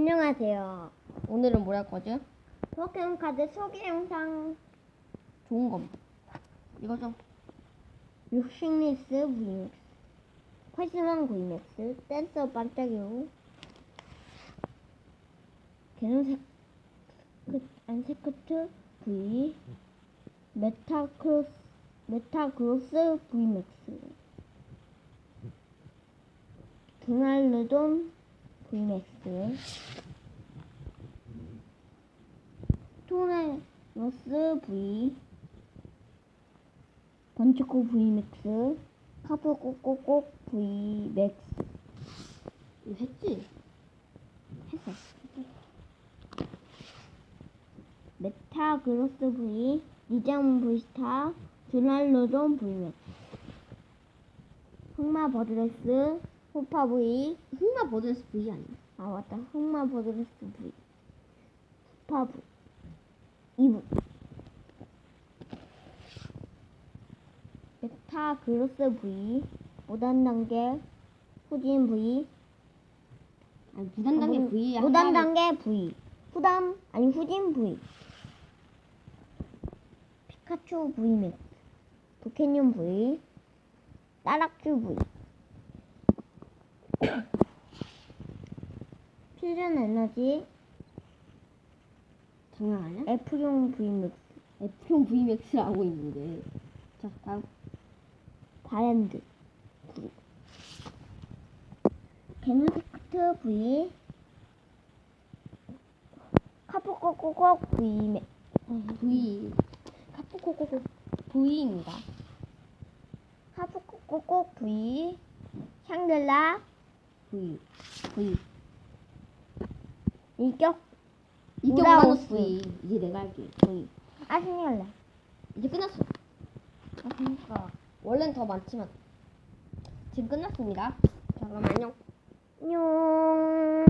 안녕하세요. 오늘은 뭘 할 거죠? 포켓몬 카드 소개 영상 좋은 겁니다. 이거죠? 육식리스 VMAX 활성한 VMAX 댄서 반짝이요 개는 그, 안세크트 V 메타크로스 메타그로스 VMAX 드날르돈 VMAX 토네너스 V 번치코 VMAX 카프 꼭꼭꼭 VMAX 이거 했지? 했어. 메타 그로스 V 리장 V스타 드날로돈 VMAX 흑마 버드레스 호파 V 흑마 버드레스 V 아니야? 아 맞다. 흑마 버드레스 V 호파 V 이브 메타 그로스 V 무단 단계 후진 V 아니 무단 단계 무- V 한 무단 다음에 단계 V 후담 아니 후진 V 피카츄 V 맥 도캐니언 V 따락주 V 퓨전 에너지. 장난 아니야? F용 V 맥 F형 VMAX를 하고 있는데. 자 다음. 바랜드 V 게누스크트 V 카프코코코 V 맥 V 카프코코코 V입니다. 하프코코코 V 샹들라 V V 일격? 이격 우라우스. V 이제 내가 할게. V 아스니얼라. 이제 끝났어. 그러니까. 원래는 더 많지만. 지금 끝났습니다. 자 그럼 안녕. 안녕